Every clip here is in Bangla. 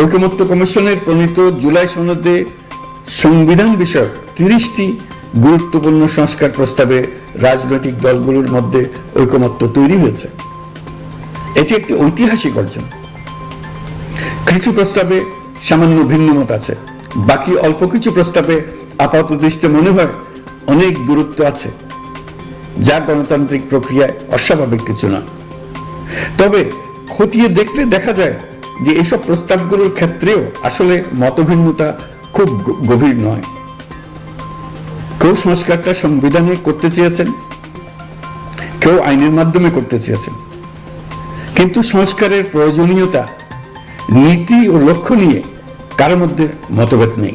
ঐকমত্য কমিশনের প্রণীত জুলাই সনদে সংবিধান বিষয়ক তিরিশটি গুরুত্বপূর্ণ সংস্কার প্রস্তাবে রাজনৈতিক দলগুলোর মধ্যে ঐকমত্য তৈরি হয়েছে। এটি একটি ঐতিহাসিক অর্জন। কিছু প্রস্তাবে সামান্য ভিন্নমত আছে, বাকি অল্প কিছু প্রস্তাবে আপাত দৃষ্টি মনে হয় অনেক দূরত্ব আছে, যা গণতান্ত্রিক প্রক্রিয়ায় অস্বাভাবিক কিছু না। তবে খতিয়ে দেখলে দেখা যায় যে এসব প্রস্তাবগুলোর ক্ষেত্রেও আসলে মতভিন্নতা খুব গভীর নয়। কেউ সংস্কারটা সংবিধানে করতে চেয়েছেন, কেউ আইনের মাধ্যমে করতে চেয়েছেন। কিন্তু সংস্কারের প্রয়োজনীয়তা, নীতি ও লক্ষ্য নিয়ে কারোর মধ্যে মতভেদ নেই।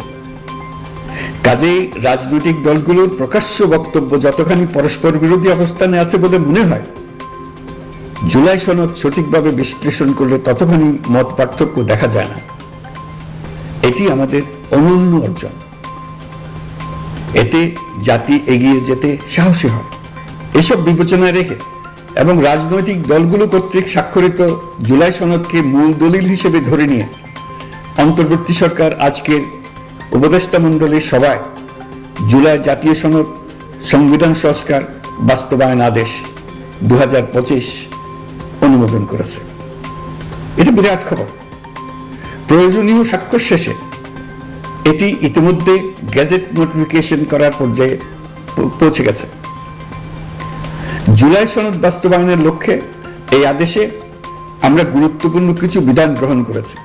কাজেই রাজনৈতিক দলগুলোর প্রকাশ্য বক্তব্য যতখানি পরস্পর বিরোধী অবস্থানে আছে বলে মনে হয় জুলাই সনদ সঠিকভাবে বিশ্লেষণ করলে ততখানি মত পার্থক্য দেখা যায় না। এটি আমাদের অনন্য অর্জন। এতে জাতি এগিয়ে যেতে সাহসী হয়। এসব বিবেচনায় রেখে এবং রাজনৈতিক দলগুলো কর্তৃক স্বাক্ষরিত জুলাই সনদকে মূল দলিল হিসেবে ধরে নিয়ে অন্তর্বর্তী সরকার আজকের উপদেষ্টা মণ্ডলীর সভায় জুলাই জাতীয় সনদ সংবিধান সংস্কার বাস্তবায়ন আদেশ দু হাজার পঁচিশ অনুমোদন করেছে। এটা বিরাট খবর। প্রয়োজনীয় স্বাক্ষর শেষে এটি ইতিমধ্যে গ্যাজেট নোটিফিকেশন করার পর্যায়ে পৌঁছে গেছে। জুলাই সনদ বাস্তবায়নের লক্ষ্যে এই আদেশে আমরা গুরুত্বপূর্ণ কিছু বিধান গ্রহণ করেছি।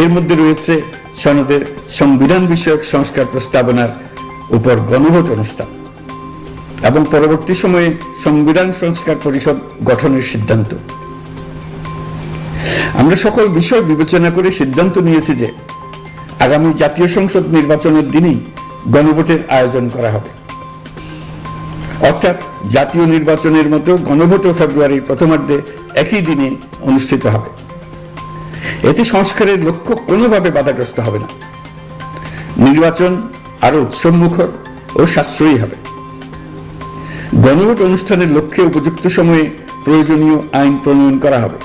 এর মধ্যে রয়েছে সনদের সংবিধান বিষয়ক সংস্কার প্রস্তাবনার উপর গণভোট অনুষ্ঠান। এবং পরবর্তী সময়ে সংবিধান সংস্কার পরিষদ গঠনের সিদ্ধান্ত। আমরা সকল বিষয় বিবেচনা করে সিদ্ধান্ত নিয়েছি যে আগামী জাতীয় সংসদ নির্বাচনের দিনই গণভোটের আয়োজন করা হবে। অর্থাৎ জাতীয় নির্বাচনের মতো গণভোটও ফেব্রুয়ারির প্রথমার্ধে একই দিনে অনুষ্ঠিত হবে। এতে সংস্কারের লক্ষ্য কোনোভাবে বাধাগ্রস্ত হবে না। নির্বাচন আরও উৎসবমুখর ও সাশ্রয়ী হবে। গণভোট অনুষ্ঠানের লক্ষ্যে উপযুক্ত সময়ে প্রয়োজনীয় আইন প্রণয়ন করা হবে।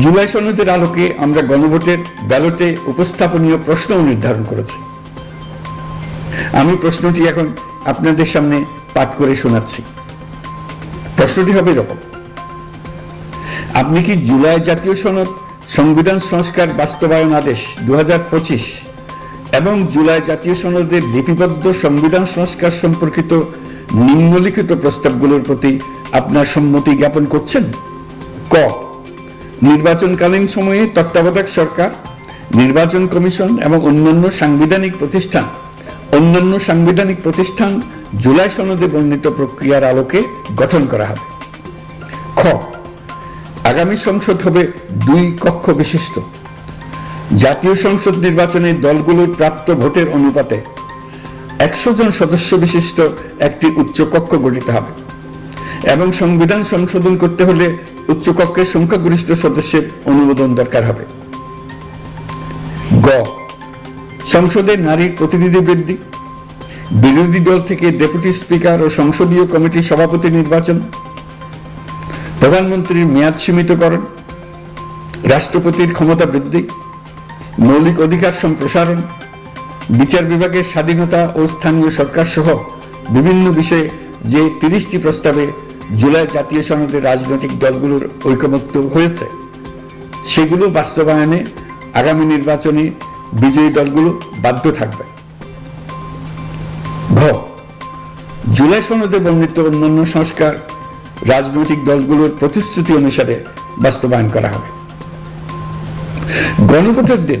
জুলাই সনদের আলোকে আমরা গণভোটের ব্যালটে উপস্থাপনীয় প্রশ্নও নির্ধারণ করেছি। আমি প্রশ্নটি এখন আপনাদের সামনে পাঠ করে শোনাচ্ছি। প্রশ্নটি হবে এরকম। আপনি কি জুলাই জাতীয় সনদ, সংবিধান সংস্কার বাস্তবায়ন আদেশ দু হাজার পঁচিশ এবং জুলাই জাতীয় সনদের লিপিবদ্ধ সংবিধান সংস্কার সম্পর্কিত নিম্নলিখিত প্রস্তাবগুলোর প্রতি আপনার সম্মতি জ্ঞাপন করছেন? ক, নির্বাচনকালীন সময়ে তত্ত্বাবধায়ক সরকার, নির্বাচন কমিশন এবং অন্যান্য সাংবিধানিক প্রতিষ্ঠান, অন্যান্য সাংবিধানিক প্রতিষ্ঠান জুলাই সনদে বর্ণিত প্রক্রিয়ার আলোকে গঠন করা হবে। খ, আগামী সংসদ হবে দুই কক্ষ বিশিষ্ট। জাতীয় সংসদ নির্বাচনে দলগুলোর প্রাপ্ত ভোটের অনুপাতে একশো জন সদস্য বিশিষ্ট একটি উচ্চকক্ষ গঠিত হবে। এবং সংবিধান সংশোধন করতে হলে উচ্চকক্ষের সংখ্যাগরিষ্ঠ সদস্যের অনুমোদন দরকার হবে। গ, সংসদে নারীর প্রতিনিধি বৃদ্ধি। বিরোধী দল থেকে ডেপুটি স্পিকার ও সংসদীয় কমিটির সভাপতি নির্বাচন। প্রধানমন্ত্রীর মেয়াদ সীমিতকরণ। রাষ্ট্রপতির ক্ষমতা বৃদ্ধি। মৌলিক অধিকার সম্প্রসারণ, বিচার বিভাগের স্বাধীনতা ও স্থানীয় সরকার সহ বিভিন্ন বিষয়ে যে তিরিশটি প্রস্তাবে জুলাই জাতীয় সনদের রাজনৈতিক দলগুলোর ঐকমত্য হয়েছে, সেগুলো বাস্তবায়নে আগামী নির্বাচনে বিজয়ী দলগুলো বাধ্য থাকবে। ঘ, জুলাই সনদে বর্ণিত অন্যান্য সংস্কার রাজনৈতিক দলগুলোর প্রতিশ্রুতি অনুসারে বাস্তবায়ন করা হবে। গণভোটের দিন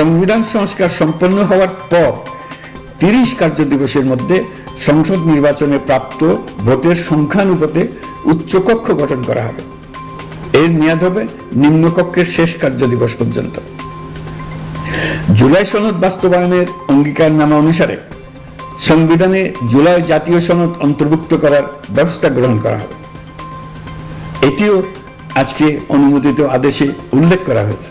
সংবিধান সংস্কার সম্পন্ন হওয়ার পর তিরিশ কার্য দিবসের মধ্যে সংসদ নির্বাচনে প্রাপ্ত ভোটের সংখ্যানুপাতে উচ্চকক্ষ গঠন করা হবে। এর মেয়াদ হবে নিম্নকক্ষের শেষ কার্য দিবস পর্যন্ত। জুলাই সনদ বাস্তবায়নের অঙ্গীকারনামা অনুসারে সংবিধানে জুলাই জাতীয় সনদ অন্তর্ভুক্ত করার ব্যবস্থা গ্রহণ করা হবে। এটিও আজকে অনুমোদিত আদেশে উল্লেখ করা হয়েছে।